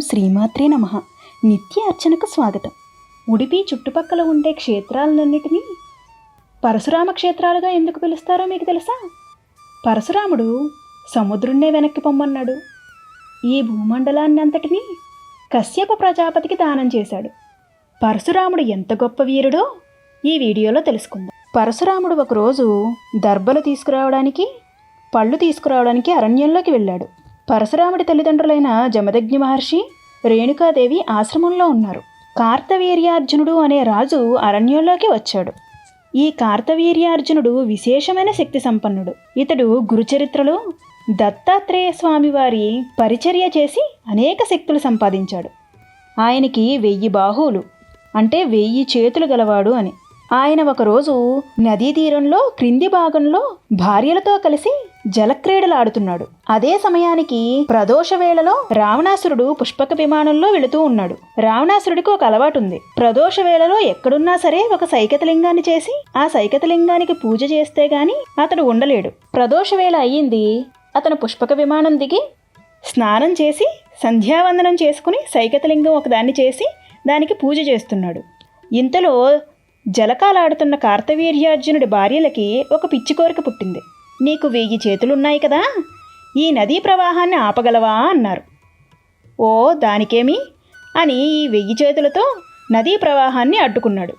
శ్రీమాత్రే నమ. నిత్య అర్చనకు స్వాగతం. ఉడిపి చుట్టుపక్కల ఉండే క్షేత్రాలన్నిటినీ పరశురామ క్షేత్రాలుగా ఎందుకు పిలుస్తారో మీకు తెలుసా? పరశురాముడు సముద్రుణ్ణే వెనక్కి పొమ్మన్నాడు. ఈ భూమండలాన్ని అంతటినీ కశ్యప ప్రజాపతికి దానం చేశాడు. పరశురాముడు ఎంత గొప్ప వీరుడో ఈ వీడియోలో తెలుసుకుందాం. పరశురాముడు ఒకరోజు దర్బలు తీసుకురావడానికి పళ్ళు తీసుకురావడానికి అరణ్యంలోకి వెళ్ళాడు. పరశురాముడి తల్లిదండ్రులైన జమదగ్ని మహర్షి రేణుకాదేవి ఆశ్రమంలో ఉన్నారు. కార్తవీర్యార్జునుడు అనే రాజు అరణ్యంలోకి వచ్చాడు. ఈ కార్తవీర్యార్జునుడు విశేషమైన శక్తి సంపన్నుడు. ఇతడు గురుచరిత్రలో దత్తాత్రేయ స్వామివారి పరిచర్య చేసి అనేక శక్తులు సంపాదించాడు. ఆయనకి వెయ్యి బాహువులు అంటే వెయ్యి చేతులు గలవాడు అని. ఆయన ఒకరోజు నదీ తీరంలో క్రింది భాగంలో భార్యలతో కలిసి జలక్రీడలాడుతున్నాడు అదే సమయానికి ప్రదోష వేళలో రావణాసురుడు పుష్పక విమానంలో వెళుతూ ఉన్నాడు. రావణాసురుడికి ఒక అలవాటు ఉంది. ప్రదోష వేళలో ఎక్కడున్నా సరే ఒక సైకతలింగాన్ని చేసి ఆ సైకతలింగానికి పూజ చేస్తే గాని అతడు ఉండలేడు. ప్రదోష వేళ అయ్యింది. అతను పుష్పక విమానం దిగి స్నానం చేసి సంధ్యావందనం చేసుకుని సైకతలింగం ఒకదాన్ని చేసి దానికి పూజ చేస్తున్నాడు. ఇంతలో జలకాలాడుతున్న కార్తవీర్యార్జునుడి భార్యలకి ఒక పిచ్చి కోరిక పుట్టింది. నీకు వెయ్యి చేతులున్నాయి కదా. ఈ నదీ ప్రవాహాన్ని ఆపగలవా అన్నారు. ఓ దానికేమి? అని ఈ వెయ్యి చేతులతో నదీ ప్రవాహాన్ని అడ్డుకున్నాడు.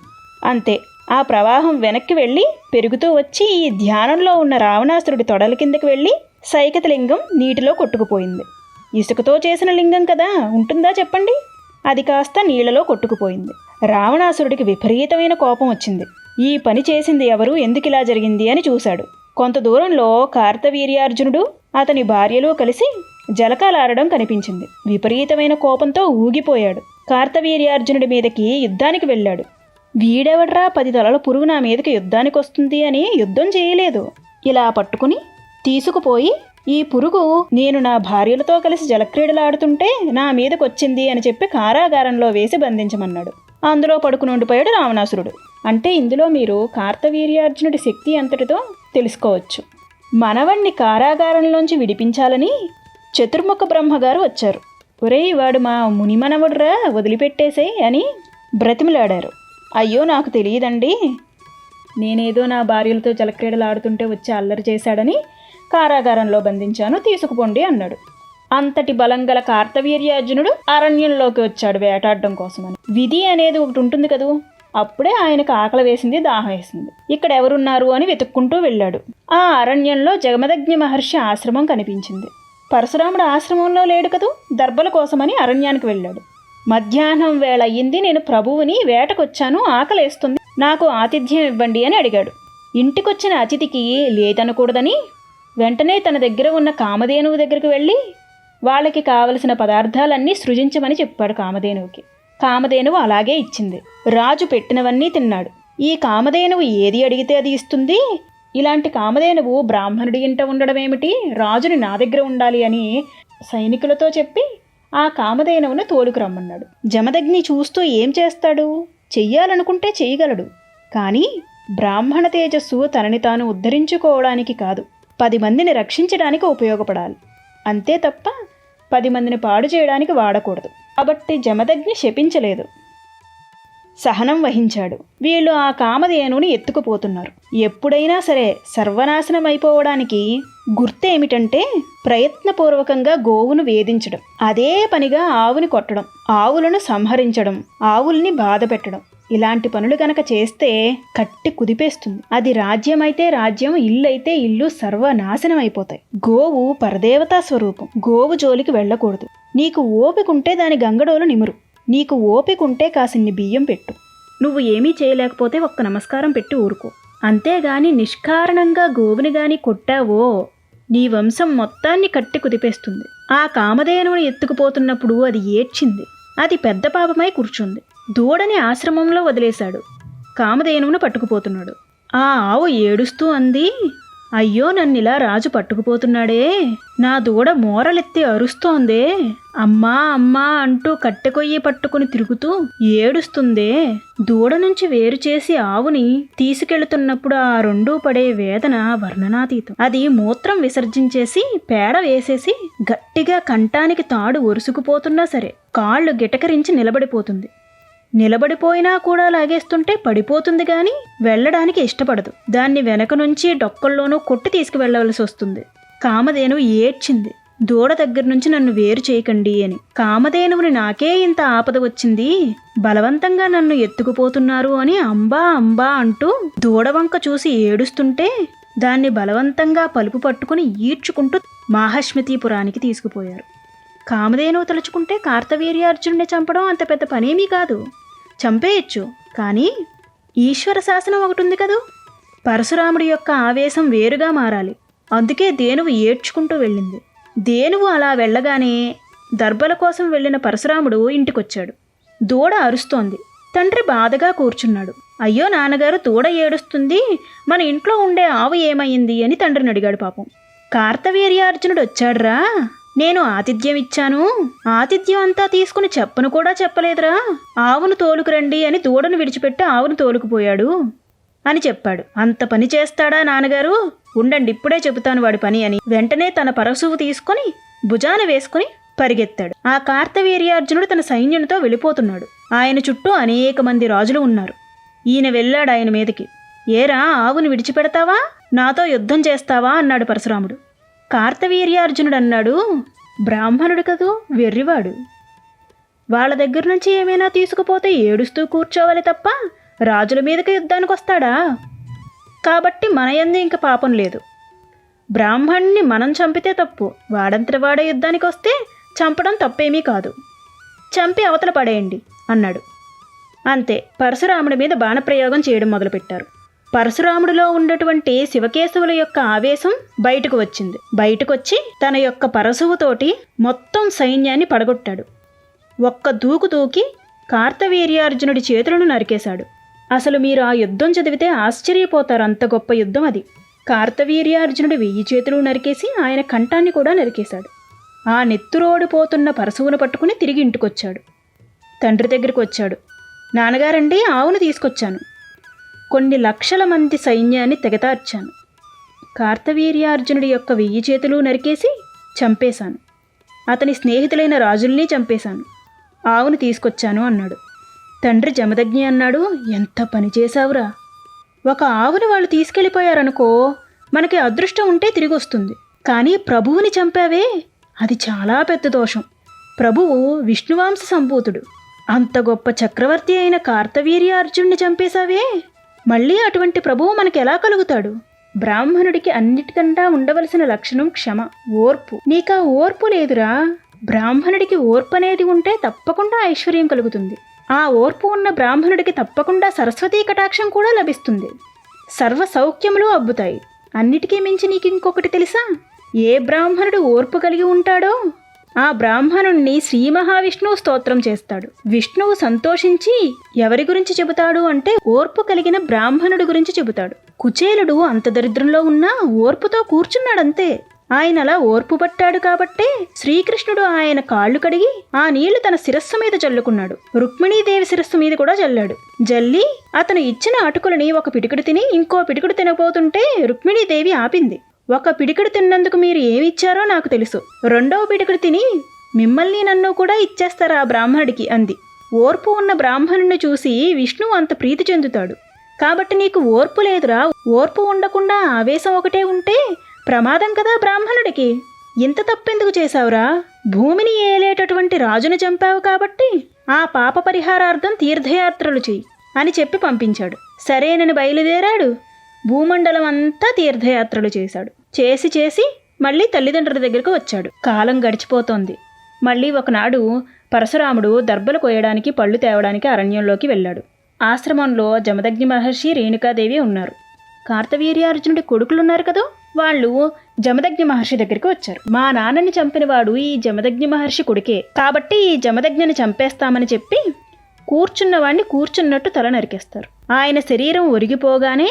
అంతే ఆ ప్రవాహం వెనక్కి వెళ్ళి పెరుగుతూ వచ్చి ఈ ధ్యానంలో ఉన్న రావణాసురుడి తొడల కిందకి వెళ్ళి సైకతలింగం నీటిలో కొట్టుకుపోయింది. ఇసుకతో చేసిన లింగం కదా ఉంటుందా చెప్పండి? అది కాస్త నీళ్ళలో కొట్టుకుపోయింది. రావణాసురుడికి విపరీతమైన కోపం వచ్చింది. ఈ పని చేసింది ఎవరు? ఎందుకు ఇలా జరిగింది అని చూశాడు. కొంత దూరంలో కార్తవీర్యార్జునుడు అతని భార్యలు కలిసి జలకాలాడడం కనిపించింది. విపరీతమైన కోపంతో ఊగిపోయాడు. కార్తవీర్యార్జునుడి మీదకి యుద్ధానికి వెళ్ళాడు. వీడెవడ్రా పది తలల పురుగు నా మీదకి యుద్ధానికి వస్తుంది అని యుద్ధం చేయలేదు. ఇలా పట్టుకుని తీసుకుపోయి ఈ పురుగు నేను నా భార్యలతో కలిసి జలక్రీడలాడుతుంటే నా మీదకి వచ్చింది అని చెప్పి కారాగారంలో వేసి బంధించమన్నాడు. అందులో పడుకుని ఉండిపోయాడు రావణాసురుడు. అంటే ఇందులో మీరు కార్తవీర్యార్జునుడి శక్తి అంతటితో తెలుసుకోవచ్చు. మనవణ్ణి కారాగారంలోంచి విడిపించాలని చతుర్ముఖ బ్రహ్మగారు వచ్చారు. ఒరేయ్ వాడు మా ముని మనవడురా వదిలిపెట్టేసేయ్ అని బ్రతిమలాడారు. అయ్యో నాకు తెలియదండి. నేనేదో నా భార్యలతో జలక్రీడలు ఆడుతుంటే వచ్చి అల్లరి చేశాడని కారాగారంలో బంధించాను తీసుకుపోండి అన్నాడు. అంతటి బలం గల కార్తవీర్యార్జునుడు అరణ్యంలోకి వచ్చాడు వేటాడడం కోసమని. విధి అనేది ఒకటి ఉంటుంది కదూ? అప్పుడే ఆయనకు ఆకలి వేసింది దాహం వేసింది. ఇక్కడ ఎవరున్నారు అని వెతుక్కుంటూ వెళ్ళాడు. ఆ అరణ్యంలో జగమదగ్ని మహర్షి ఆశ్రమం కనిపించింది. పరశురాముడు ఆశ్రమంలో లేడు కదూ? దర్భల కోసమని అరణ్యానికి వెళ్ళాడు. మధ్యాహ్నం వేళ అయ్యింది నేను ప్రభువుని వేటకొచ్చాను ఆకలేస్తుంది నాకు ఆతిథ్యం ఇవ్వండి అని అడిగాడు. ఇంటికొచ్చిన అతిథికి లేదనకూడదని? వెంటనే తన దగ్గర ఉన్న కామధేనువు దగ్గరికి వెళ్ళి వాళ్ళకి కావలసిన పదార్థాలన్నీ సృజించమని చెప్పాడు కామధేనువుకి. కామధేనువు అలాగే ఇచ్చింది. రాజు పెట్టినవన్నీ తిన్నాడు. ఈ కామధేనువు ఏది అడిగితే అది ఇస్తుంది? ఇలాంటి కామధేనువు బ్రాహ్మణుడి ఇంట ఉండడం ఏమిటి రాజుని నా దగ్గర ఉండాలి అని సైనికులతో చెప్పి ఆ కామధేనువును తోలుకురమ్మన్నాడు జమదగ్ని చూస్తూ ఏం చేస్తాడు? చెయ్యాలనుకుంటే చేయగలడు కానీ బ్రాహ్మణ తేజస్సు తనని తాను ఉద్ధరించుకోవడానికి కాదు. పది మందిని రక్షించడానికి ఉపయోగపడాలి. అంతే తప్ప పది మందిని పాడు చేయడానికి వాడకూడదు. కాబట్టి జమదగ్ని శపించలేదు. సహనం వహించాడు. వీళ్ళు ఆ కామధేనుని ఎత్తుకుపోతున్నారు. ఎప్పుడైనా సరే సర్వనాశనం అయిపోవడానికి గుర్తేమిటంటే ప్రయత్నపూర్వకంగా గోవును వేధించడం అదే పనిగా ఆవుని కొట్టడం ఆవులను సంహరించడం ఆవుల్ని బాధ పెట్టడం ఇలాంటి పనులు గనక చేస్తే కట్టి కుదిపేస్తుంది. అది రాజ్యమైతే రాజ్యం ఇల్లు అయితే ఇల్లు సర్వనాశనం అయిపోతాయి. గోవు పరదేవతా స్వరూపం. గోవు జోలికి వెళ్ళకూడదు. నీకు ఓపికంటే దాని గంగడోలు నిమురు. నీకు ఓపికంటే కాసిన్ని బియ్యం పెట్టు. నువ్వు ఏమీ చేయలేకపోతే ఒక్క నమస్కారం పెట్టి ఊరుకో. అంతేగాని నిష్కారణంగా గోవుని గాని కొట్టావో నీ వంశం మొత్తాన్ని కట్టి కుదిపేస్తుంది. ఆ కామధేనువుని ఎత్తుకుపోతున్నప్పుడు అది ఏడ్చింది. అది పెద్ద పాపమై కూర్చుంది. దూడని ఆశ్రమంలో వదిలేశాడు. కామధేనువును పట్టుకుపోతున్నాడు. ఆ ఆవు ఏడుస్తూ అంది అయ్యో నన్నిలా రాజు పట్టుకుపోతున్నాడే. నా దూడ మోరలెత్తి అరుస్తోందే. అమ్మా అమ్మా అంటూ కట్టెకొయ్యి పట్టుకుని తిరుగుతూ ఏడుస్తుందే. దూడ నుంచి వేరు చేసి ఆవుని తీసుకెళ్తున్నప్పుడు ఆ రెండూ పడే వేదన వర్ణనాతీతం. అది మూత్రం విసర్జించేసి పేడ వేసేసి గట్టిగా కంఠానికి తాడు ఒరుసుకుపోతున్నా సరే కాళ్ళు గిటకరించి నిలబడిపోతుంది. నిలబడిపోయినా కూడా లాగేస్తుంటే పడిపోతుంది కానీ వెళ్ళడానికి ఇష్టపడదు. దాన్ని వెనక నుంచి డొక్కల్లోనూ కొట్టి తీసుకువెళ్ళవలసి వస్తుంది. కామధేను ఏడ్చింది. దూడ దగ్గర నుంచి నన్ను వేరు చేయకండి అని. కామధేనువుని నాకే ఇంత ఆపద వచ్చింది? బలవంతంగా నన్ను ఎత్తుకుపోతున్నారు అని అంబా అంబా అంటూ దూడవంక చూసి ఏడుస్తుంటే దాన్ని బలవంతంగా పలుపు పట్టుకుని ఈడ్చుకుంటూ మాహష్మతీపురానికి తీసుకుపోయారు. కామధేనువు తలుచుకుంటే కార్తవీర్యార్జునుడిని చంపడం అంత పెద్ద పనేమీ కాదు. చంపేయచ్చు. కానీ ఈశ్వర శాసనం ఒకటి ఉంది కదూ? పరశురాముడి యొక్క ఆవేశం వేరుగా మారాలి. అందుకే దేనువు ఏడ్చుకుంటూ వెళ్ళింది. దేనువు అలా వెళ్ళగానే దర్భల కోసం వెళ్ళిన పరశురాముడు ఇంటికొచ్చాడు. దూడ అరుస్తోంది. తండ్రి బాధగా కూర్చున్నాడు. అయ్యో నాన్నగారు దూడ ఏడుస్తుంది? మన ఇంట్లో ఉండే ఆవు ఏమైంది అని తండ్రిని అడిగాడు పాపం. కార్తవీర్యార్జునుడు వచ్చాడురా? నేను ఆతిథ్యం ఇచ్చాను. ఆతిథ్యం అంతా తీసుకుని చెప్పను కూడా చెప్పలేదురా. ఆవును తోలుకురండి అని దూడను విడిచిపెట్టి ఆవును తోలుకుపోయాడు అని చెప్పాడు. అంత పని చేస్తాడా నాన్నగారు? ఉండండి ఇప్పుడే చెబుతాను వాడి పని అని. వెంటనే తన పరశువు తీసుకొని భుజాన వేసుకుని పరిగెత్తాడు. ఆ కార్తవీర్యార్జునుడు తన సైన్యంతో వెళ్ళిపోతున్నాడు. ఆయన చుట్టూ అనేక మంది రాజులు ఉన్నారు. ఈయన వెళ్ళాడు ఆయన మీదకి. ఏరా ఆవును విడిచిపెడతావా? నాతో యుద్ధం చేస్తావా? అన్నాడు పరశురాముడు. కార్తవీర్యార్జునుడు అన్నాడు బ్రాహ్మణుడు కదూ వెర్రివాడు. వాళ్ళ దగ్గర నుంచి ఏమైనా తీసుకుపోతే ఏడుస్తూ కూర్చోవాలి తప్ప రాజుల మీదకి యుద్ధానికి వస్తాడా కాబట్టి మన ఎందు ఇంక పాపం లేదు. బ్రాహ్మణ్ణి మనం చంపితే తప్పు. వాడంతట వాడే యుద్ధానికి వస్తే చంపడం తప్పేమీ కాదు. చంపి అవతల పడేయండి అన్నాడు. అంతే పరశురాముడి మీద బాణప్రయోగం చేయడం మొదలుపెట్టారు. పరశురాముడిలో ఉన్నటువంటి శివకేశవుల యొక్క ఆవేశం బయటకు వచ్చింది. బయటకొచ్చి తన యొక్క పరశువుతోటి మొత్తం సైన్యాన్ని పడగొట్టాడు. ఒక్క దూకు దూకి కార్తవీర్యార్జునుడి చేతులను నరికేశాడు. అసలు మీరు ఆ యుద్ధం చదివితే ఆశ్చర్యపోతారు. అంత గొప్ప యుద్ధం అది. కార్తవీర్యార్జునుడి వెయ్యి చేతులు నరికేసి ఆయన కంఠాన్ని కూడా నరికేశాడు. ఆ నెత్తురోడిపోతున్న పరశువును పట్టుకుని తిరిగి ఇంటికొచ్చాడు. తండ్రి దగ్గరికి వచ్చాడు నాన్నగారండి ఆవును తీసుకొచ్చాను. కొన్ని లక్షల మంది సైన్యాన్ని తెగతార్చాను. కార్తవీర్యార్జునుడి యొక్క వెయ్యి చేతులు నరికేసి చంపేశాను. అతని స్నేహితులైన రాజుల్ని చంపేశాను. ఆవును తీసుకొచ్చాను అన్నాడు. తండ్రి జమదగ్ని అన్నాడు ఎంత పని చేశావురా. ఒక ఆవుని వాళ్ళు తీసుకెళ్ళిపోయారనుకో మనకి అదృష్టం ఉంటే తిరిగి వస్తుంది కానీ ప్రభువుని చంపావే? అది చాలా పెద్ద దోషం. ప్రభువు విష్ణువాంశ సంభూతుడు. అంత గొప్ప చక్రవర్తి అయిన కార్తవీర్యార్జున్ని చంపేశావే? మళ్ళీ అటువంటి ప్రభువు మనకి ఎలా కలుగుతాడు? బ్రాహ్మణుడికి అన్నిటికంటా ఉండవలసిన లక్షణం క్షమ ఓర్పు. నీకా ఓర్పు లేదురా. బ్రాహ్మణుడికి ఓర్పు అనేది ఉంటే తప్పకుండా ఐశ్వర్యం కలుగుతుంది. ఆ ఓర్పు ఉన్న బ్రాహ్మణుడికి తప్పకుండా సరస్వతీ కటాక్షం కూడా లభిస్తుంది. సర్వ సౌఖ్యములు అబ్బుతాయి. అన్నిటికీ మించి నీకు ఇంకొకటి తెలుసా? ఏ బ్రాహ్మణుడు ఓర్పు కలిగి ఉంటాడో ఆ బ్రాహ్మణుణ్ణి శ్రీ మహావిష్ణువు స్తోత్రం చేస్తాడు. విష్ణువు సంతోషించి ఎవరి గురించి చెబుతాడు అంటే ఓర్పు కలిగిన బ్రాహ్మణుడి గురించి చెబుతాడు. కుచేలుడు అంత దరిద్రంలో ఉన్నా ఓర్పుతో కూర్చున్నాడంతే. ఆయన అలా ఓర్పు పట్టాడు కాబట్టే శ్రీకృష్ణుడు ఆయన కాళ్ళు కడిగి ఆ నీళ్ళు తన శిరస్సు మీద చల్లుకున్నాడు. రుక్మిణీదేవి శిరస్సు మీద కూడా జల్లాడు జల్లి అతను ఇచ్చిన అటుకులని ఒక పిడికుడు తిని ఇంకో పిటుకుడు తినబోతుంటే రుక్మిణీదేవి ఆపింది. ఒక పిడికడు తిన్నందుకు మీరు ఏమి ఇచ్చారో నాకు తెలుసు. రెండవ పిడికుడు తిని మిమ్మల్ని నన్ను కూడా ఇచ్చేస్తారా ఆ బ్రాహ్మణుడికి అంది. ఓర్పు ఉన్న బ్రాహ్మణుని చూసి విష్ణువు అంత ప్రీతి చెందుతాడు. కాబట్టి నీకు ఓర్పు లేదురా. ఓర్పు ఉండకుండా ఆవేశం ఒకటే ఉంటే ప్రమాదం కదా బ్రాహ్మణుడికి. ఇంత తప్పెందుకు చేశావురా? భూమిని ఏలేటటువంటి రాజును చంపావు కాబట్టి ఆ పాప పరిహారార్థం తీర్థయాత్రలు చెయ్యి అని చెప్పి పంపించాడు. సరేనని బయలుదేరాడు. భూమండలం అంతా తీర్థయాత్రలు చేశాడు. చేసి చేసి మళ్ళీ తల్లిదండ్రుల దగ్గరకు వచ్చాడు. కాలం గడిచిపోతోంది. మళ్ళీ ఒకనాడు పరశురాముడు దర్బలు కోయడానికి పళ్ళు తేవడానికి అరణ్యంలోకి వెళ్ళాడు. ఆశ్రమంలో జమదగ్ని మహర్షి రేణుకాదేవి ఉన్నారు. కార్తవీర్యార్జునుడి కొడుకులున్నారు కదా? వాళ్ళు జమదగ్ని మహర్షి దగ్గరికి వచ్చారు. మా నాన్నని చంపినవాడు ఈ జమదగ్ని మహర్షి కొడుకే. కాబట్టి ఈ జమదగ్నిని చంపేస్తామని చెప్పి కూర్చున్నవాణ్ణి కూర్చున్నట్టు తల నరికేస్తారు. ఆయన శరీరం ఒరిగిపోగానే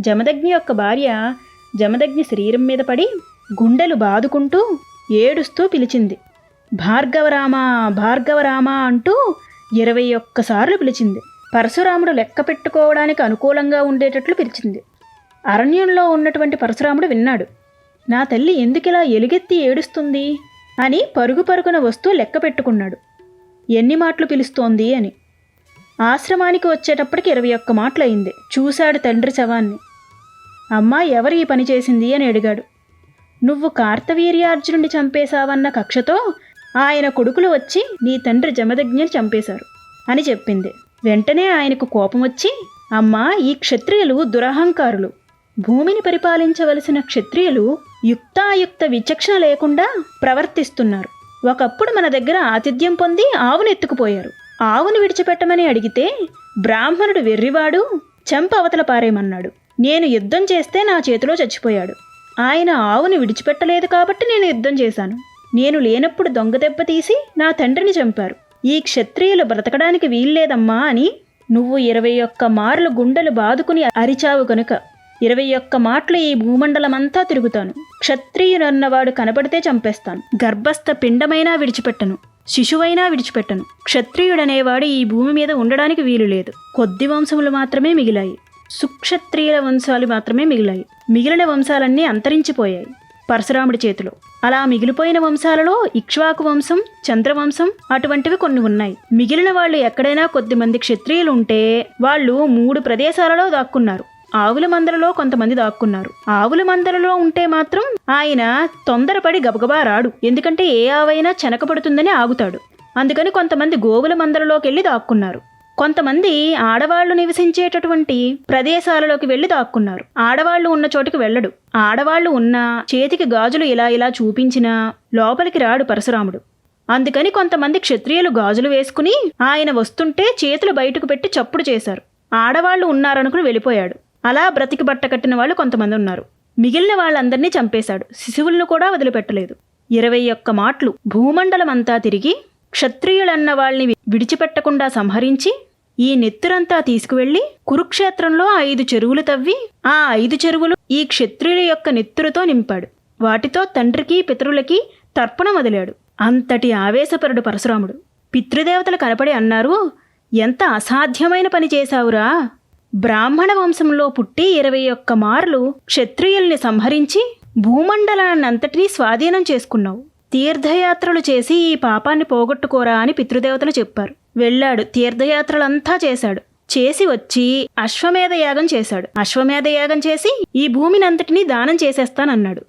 జమదగ్ని యొక్క భార్య జమదగ్ని శరీరం మీద పడి గుండెలు బాదుకుంటూ ఏడుస్తూ పిలిచింది. భార్గవరామ భార్గవరామ అంటూ ఇరవై ఒక్కసార్లు పిలిచింది. పరశురాముడు లెక్క పెట్టుకోవడానికి అనుకూలంగా ఉండేటట్లు పిలిచింది. అరణ్యంలో ఉన్నటువంటి పరశురాముడు విన్నాడు. నా తల్లి ఎందుకిలా ఎలుగెత్తి ఏడుస్తుంది అని పరుగు పరుగున వస్తూ లెక్క పెట్టుకున్నాడు. ఎన్ని మాటలు పిలుస్తోంది అని. ఆశ్రమానికి వచ్చేటప్పటికి ఇరవై ఒక్క మాటలయింది. చూశాడు తండ్రి శవాన్ని. అమ్మా ఎవరు ఈ పని చేసింది అని అడిగాడు. నువ్వు కార్తవీర్యార్జునుడిని చంపేశావన్న కక్షతో ఆయన కొడుకులు వచ్చి నీ తండ్రి జమదజ్ఞని చంపేశారు అని చెప్పింది. వెంటనే ఆయనకు కోపం వచ్చి అమ్మా ఈ క్షత్రియులు దురహంకారులు. భూమిని పరిపాలించవలసిన క్షత్రియులు యుక్తాయుక్త విచక్షణ లేకుండా ప్రవర్తిస్తున్నారు. ఒకప్పుడు మన దగ్గర ఆతిథ్యం పొంది ఆవును ఎత్తుకుపోయారు. ఆవును విడిచిపెట్టమని అడిగితే బ్రాహ్మణుడు వెర్రివాడు చెంప అవతల పారేయమన్నాడు. నేను యుద్ధం చేస్తే నా చేతిలో చచ్చిపోయాడు. ఆయన ఆవుని విడిచిపెట్టలేదు కాబట్టి నేను యుద్ధం చేశాను. నేను లేనప్పుడు దొంగ దెబ్బ తీసి నా తండ్రిని చంపారు. ఈ క్షత్రియులు బ్రతకడానికి వీల్లేదమ్మా అని నువ్వు ఇరవై ఒక్క మార్లు గుండెలు బాదుకుని అరిచావు గనుక ఇరవై ఒక్క మాటలు ఈ భూమండలమంతా తిరుగుతాను. క్షత్రియునన్నవాడు కనపడితే చంపేస్తాను. గర్భస్థ పిండమైనా విడిచిపెట్టను. శిశువైనా విడిచిపెట్టను. క్షత్రియుడనేవాడు ఈ భూమి మీద ఉండడానికి వీలు లేదు కొద్ది వంశములు మాత్రమే మిగిలాయి. సుక్షత్రియుల వంశాలు మాత్రమే మిగిలాయి. మిగిలిన వంశాలన్నీ అంతరించిపోయాయి. పరశురాముడి చేతిలో. అలా మిగిలిపోయిన వంశాలలో ఇక్ష్వాకు వంశం చంద్రవంశం అటువంటివి కొన్ని ఉన్నాయి. మిగిలిన వాళ్ళు ఎక్కడైనా కొద్దిమంది క్షత్రియులు ఉంటే వాళ్ళు మూడు ప్రదేశాలలో దాక్కున్నారు. ఆవుల మందలలో కొంతమంది దాక్కున్నారు. ఆవుల మందలలో ఉంటే మాత్రం ఆయన తొందరపడి గబగబా రాడు. ఎందుకంటే ఏ ఆవైనా చెనకపడుతుందని ఆగుతాడు. అందుకని కొంతమంది గోవుల మందలలోకి వెళ్ళి దాక్కున్నారు. కొంతమంది ఆడవాళ్ళు నివసించేటటువంటి ప్రదేశాలలోకి వెళ్ళి దాక్కున్నారు. ఆడవాళ్ళు ఉన్న చోటికి వెళ్ళడు. ఆడవాళ్ళు ఉన్న చేతికి గాజులు ఇలా ఇలా చూపించినా లోపలికి రాడు పరశురాముడు. అందుకని కొంతమంది క్షత్రియులు గాజులు వేసుకుని ఆయన వస్తుంటే చేతులు బయటకు పెట్టి చప్పుడు చేశారు. ఆడవాళ్ళు ఉన్నారనుకుని వెళ్ళిపోయాడు. అలా బ్రతికి బట్ట కట్టిన వాళ్ళు కొంతమంది ఉన్నారు. మిగిలిన వాళ్ళందరినీ చంపేశాడు. శిశువులను కూడా వదిలిపెట్టలేదు. ఇరవై ఒక్క మాటలు భూమండలమంతా తిరిగి క్షత్రియులన్న వాళ్ళని విడిచిపెట్టకుండా సంహరించి ఈ నెత్తురంతా తీసుకువెళ్ళి కురుక్షేత్రంలో ఐదు చెరువులు తవ్వి ఆ ఐదు చెరువులు ఈ క్షత్రియుల యొక్క నెత్తురుతో నింపాడు. వాటితో తండ్రికి పితరులకి తర్పణ వదిలాడు. అంతటి ఆవేశపరుడు పరశురాముడు. పితృదేవతలు కనపడి అన్నారు ఎంత అసాధ్యమైన పని చేశావురా! బ్రాహ్మణ వంశంలో పుట్టి ఇరవై ఒక్క మార్లు క్షత్రియుల్ని సంహరించి భూమండలాన్నంతటినీ స్వాధీనం చేసుకున్నావు. తీర్థయాత్రలు చేసి ఈ పాపాన్ని పోగొట్టుకోరా అని పితృదేవతలు చెప్పారు. వెళ్ళాడు. తీర్థయాత్రలంతా చేశాడు. చేసి వచ్చి అశ్వమేధ యాగం చేశాడు. అశ్వమేధ యాగం చేసి ఈ భూమినంతటినీ దానం చేసేస్తానన్నాడు.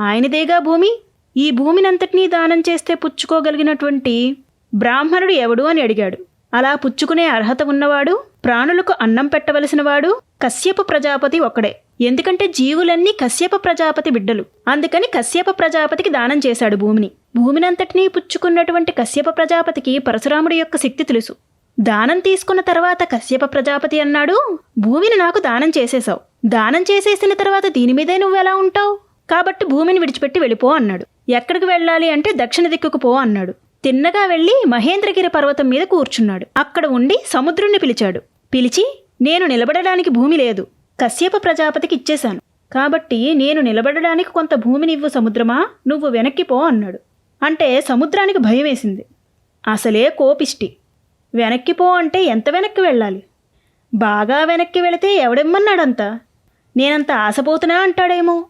ఆయనదేగా భూమి? ఈ భూమినంతటినీ దానం చేస్తే పుచ్చుకోగలిగినటువంటి బ్రాహ్మణుడు ఎవడు అని అడిగాడు. అలా పుచ్చుకునే అర్హత ఉన్నవాడు ప్రాణులకు అన్నం పెట్టవలసినవాడు కశ్యప ప్రజాపతి ఒక్కడే. ఎందుకంటే జీవులన్నీ కశ్యప ప్రజాపతి బిడ్డలు. అందుకని కశ్యప ప్రజాపతికి దానం చేశాడు భూమిని. భూమినంతటినీ పుచ్చుకున్నటువంటి కశ్యప ప్రజాపతికి పరశురాముడి యొక్క శక్తి తెలుసు. దానం తీసుకున్న తర్వాత కశ్యప ప్రజాపతి అన్నాడు భూమిని నాకు దానం చేసేశావు. దానం చేసేసిన తర్వాత దీని మీదే నువ్వెలా ఉంటావు? కాబట్టి భూమిని విడిచిపెట్టి వెళ్ళిపో అన్నాడు. ఎక్కడికి వెళ్ళాలి అంటే దక్షిణ దిక్కుకు పో అన్నాడు. తిన్నగా వెళ్ళి మహేంద్రగిరి పర్వతం మీద కూర్చున్నాడు. అక్కడ ఉండి సముద్రుణ్ణి పిలిచాడు. పిలిచి నేను నిలబడడానికి భూమి లేదు. కశ్యప ప్రజాపతికి ఇచ్చేశాను. కాబట్టి నేను నిలబడడానికి కొంత భూమినివ్వు సముద్రమా? నువ్వు వెనక్కి పో అన్నాడు. అంటే సముద్రానికి భయం వేసింది అసలే కోపిష్టి. వెనక్కి పో అంటే ఎంత వెనక్కి వెళ్ళాలి? బాగా వెనక్కి వెళితే ఎవడెమ్మన్నాడంత? నేనంత ఆశపోతున్నా అంటాడేమో?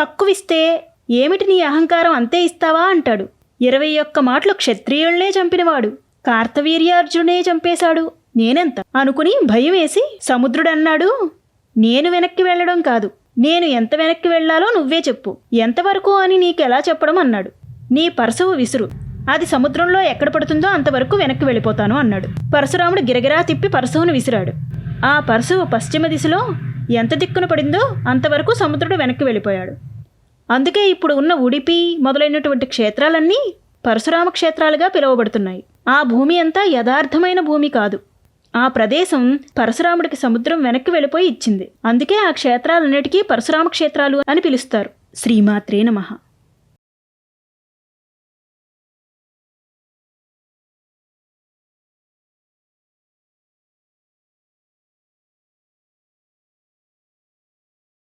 తక్కువిస్తే ఏమిటి నీ అహంకారం అంతే ఇస్తావా అంటాడు. ఇరవై ఒక్క మాటలు క్షత్రియుల్నే చంపినవాడు. కార్తవీర్యార్జునే చంపేశాడు. నేనెంత? అనుకుని భయం వేసి సముద్రుడన్నాడు. నేను వెనక్కి వెళ్ళడం కాదు. నేను ఎంత వెనక్కి వెళ్ళాలో నువ్వే చెప్పు. ఎంతవరకు అని నీకెలా చెప్పడం అన్నాడు. నీ పరసవు విసురు. అది సముద్రంలో ఎక్కడ పడుతుందో అంతవరకు వెనక్కి వెళ్ళిపోతాను అన్నాడు. పరశురాముడు గిరగిరా తిప్పి పరశువును విసిరాడు. ఆ పరశువు పశ్చిమ దిశలో ఎంత దిక్కున పడిందో అంతవరకు సముద్రుడు వెనక్కి వెళ్ళిపోయాడు. అందుకే ఇప్పుడు ఉన్న ఉడిపి మొదలైనటువంటి క్షేత్రాలన్నీ పరశురామ క్షేత్రాలుగా పిలువబడుతున్నాయి. ఆ భూమి అంతా యథార్థమైన భూమి కాదు. ఆ ప్రదేశం పరశురాముడికి సముద్రం వెనక్కి వెళ్ళిపోయి ఇచ్చింది. అందుకే ఆ క్షేత్రాలన్నిటికీ పరశురామ క్షేత్రాలు అని పిలుస్తారు. శ్రీమాత్రే నమః.